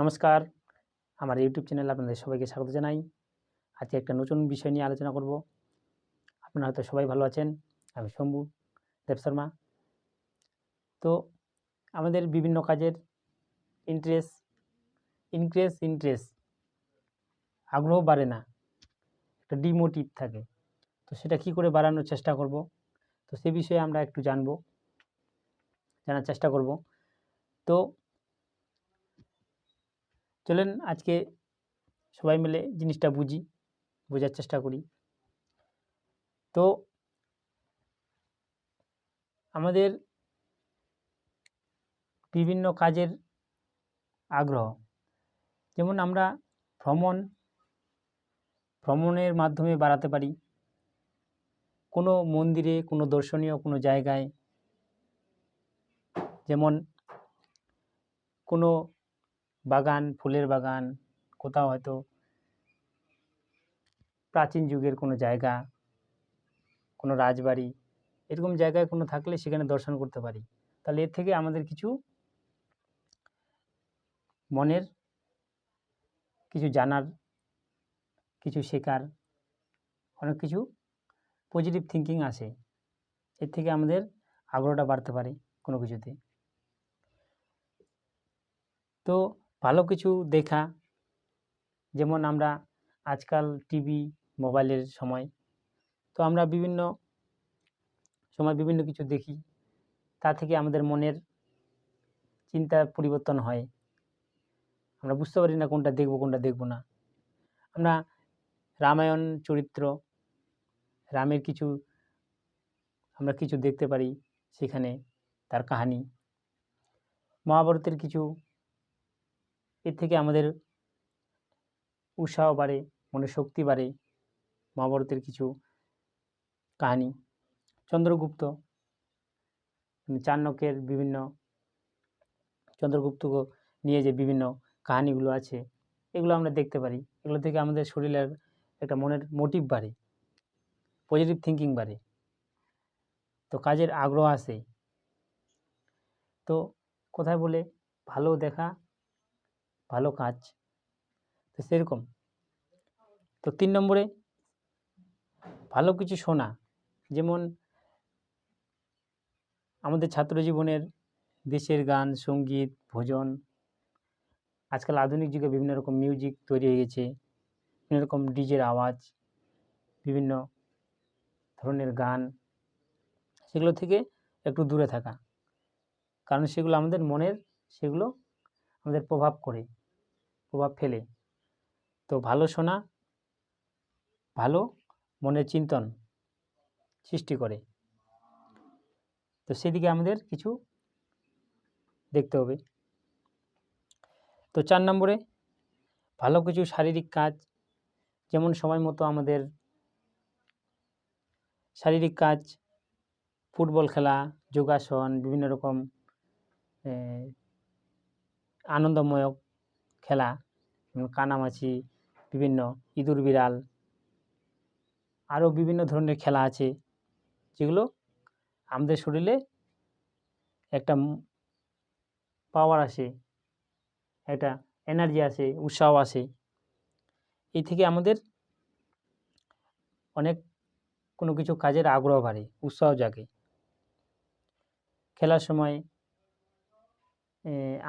নমস্কার। আমার ইউটিউব চ্যানেলে আপনাদের সবাইকে স্বাগত জানাই। আজকে একটা নতুন বিষয় নিয়ে আলোচনা করব। আপনারা হয়তো সবাই ভালো আছেন। আমি শম্ভু দেব শর্মা। তো আমাদের বিভিন্ন কাজের ইন্টারেস্ট ইনক্রেস ইন্টারেস্ট আগ্রহ বাড়ে না। একটা ডিমোটিভ থাকে। তো সেটা কি করে বাড়ানোর চেষ্টা করব? তো সে বিষয়ে আমরা একটু জানব, জানার চেষ্টা করব। তো চলেন আজকে সবাই মিলে জিনিসটা বুঝি, বোঝার চেষ্টা করি। তো আমাদের বিভিন্ন কাজের আগ্রহ। যেমন আমরা ভ্রমণ, ভ্রমণের মাধ্যমে বাড়াতে পারি। কোনো মন্দিরে, কোনো দর্শনীয়, কোনো জায়গায়। যেমন কোনো বাগান, ফুলের বাগান, কোথাও হয়তো প্রাচীন যুগের কোনো জায়গা, কোনো রাজবাড়ি, এরকম জায়গায় কোনো থাকলে সেখানে দর্শন করতে পারি। তাহলে এর থেকে আমাদের কিছু মনের, কিছু জানার, কিছু শেখার, অনেক কিছু পজিটিভ থিঙ্কিং আসে। এর থেকে আমাদের আগ্রহটা বাড়তে পারে কোনো কিছুতে। তো ভালো কিছু দেখা। যেমন আমরা আজকাল টিভি মোবাইলের সময়। তো আমরা বিভিন্ন সময় বিভিন্ন কিছু দেখি। তা থেকে আমাদের মনের চিন্তা পরিবর্তন হয়। আমরা বুঝতে পারি না কোনটা দেখব কোনটা দেখব না। আমরা রামায়ণ চরিত্র, রামের কিছু আমরা কিছু দেখতে পারি সেখানে তার কাহানি। মহাভারতের কিছু এর থেকে আমাদের উৎসাহ বাড়ে মনের শক্তি বাড়ে মহাভারতের কিছু কাহিনী। চন্দ্রগুপ্ত চাণক্যের বিভিন্ন চন্দ্রগুপ্ত নিয়ে যে বিভিন্ন কাহিনিগুলো আছে, এগুলো আমরা দেখতে পারি। এগুলো থেকে আমাদের শরীরের একটা মনের মোটিভ বাড়ে পজিটিভ থিঙ্কিং বাড়ে। তো কাজের আগ্রহ আসে। তো কোথায় বলে ভালো দেখা ভালো কাজ। তো সেরকম। তো তিন নম্বরে ভালো কিছু শোনা। যেমন আমাদের ছাত্র জীবনের দেশের গান, সংগীত, ভোজন, আজকাল আধুনিক যুগে বিভিন্ন রকম মিউজিক তৈরি হয়ে গেছে। বিভিন্ন রকম ডিজের আওয়াজ, বিভিন্ন ধরনের গান। সেগুলো থেকে একটু দূরে থাকা। কারণ সেগুলো আমাদের মনের, সেগুলো আমাদের প্রভাব করে। প্রভাব ফেলে। তো ভালো শোনা, ভালো মনের চিন্তন সৃষ্টি করে। তো সেদিকে আমাদের কিছু দেখতে হবে। তো চার নম্বরে, ভালো কিছু শারীরিক কাজ, যেমন সময় মতো আমাদের শারীরিক কাজ, ফুটবল খেলা, যোগাসন, বিভিন্ন রকম আনন্দময় খেলা কানামাছি, বিভিন্ন ইঁদুর বিড়াল, আরও বিভিন্ন ধরনের খেলা আছে, যেগুলো আমাদের শরীরে একটা পাওয়ার আসে, একটা এনার্জি আসে, উৎসাহ আসে। এই থেকে আমাদের অনেক কোনো কিছু কাজের আগ্রহ বাড়ে, উৎসাহ জাগে। খেলার সময়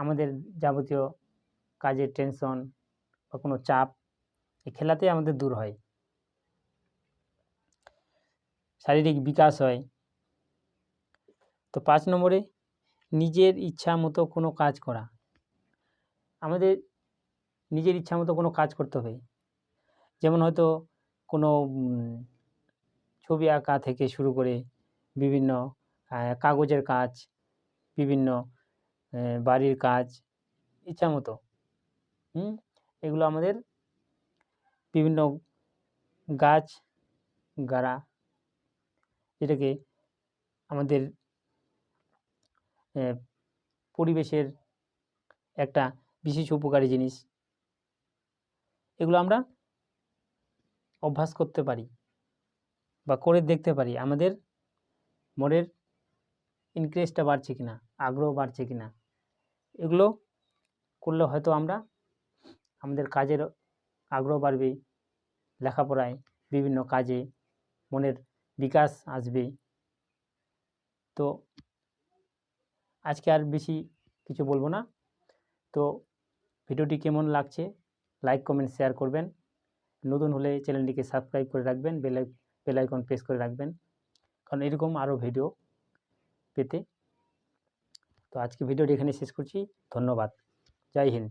আমাদের যাবতীয় কাজের টেনশন বা কোনো চাপ, এই খেলাতে আমাদের দূর হয়। শারীরিক বিকাশ হয়। তো পাঁচ নম্বরে নিজের ইচ্ছা মতো কোনো কাজ করা। আমাদের নিজের ইচ্ছা মতো কোনো কাজ করতে হবে যেমন হয়তো কোনো ছবি আঁকা থেকে শুরু করে বিভিন্ন কাগজের কাজ, বিভিন্ন বাড়ির কাজ, ইচ্ছা মতো। হুম? এগুলো আমাদের বিভিন্ন গাছ, গাড়া, যেটাকে আমাদের পরিবেশের একটা বিশেষ উপকারী জিনিস। এগুলো আমরা অভ্যাস করতে পারি বা করে দেখতে পারি, আমাদের মনের ইনক্রেজটা বাড়ছে কিনা, আগ্রহ বাড়ছে কিনা, এগুলো করলে হয়তো আমরা আমাদের কাজের আগ্রহ বাড়বে, লেখাপড়ায় বিভিন্ন কাজে মনের বিকাশ আসবে। তো আজকে আর বেশি কিছু বলব না। তো ভিডিওটি কেমন লাগছে লাইক, কমেন্ট, শেয়ার করবেন। নতুন হলে চ্যানেলটিকে সাবস্ক্রাইব করে রাখবেন, বেল বেল আইকন প্রেস করে রাখবেন। কারণ এরকম আরও ভিডিও পেতে। তো আজকে ভিডিওটি এখানে শেষ করছি। ধন্যবাদ। জয় হিন্দ।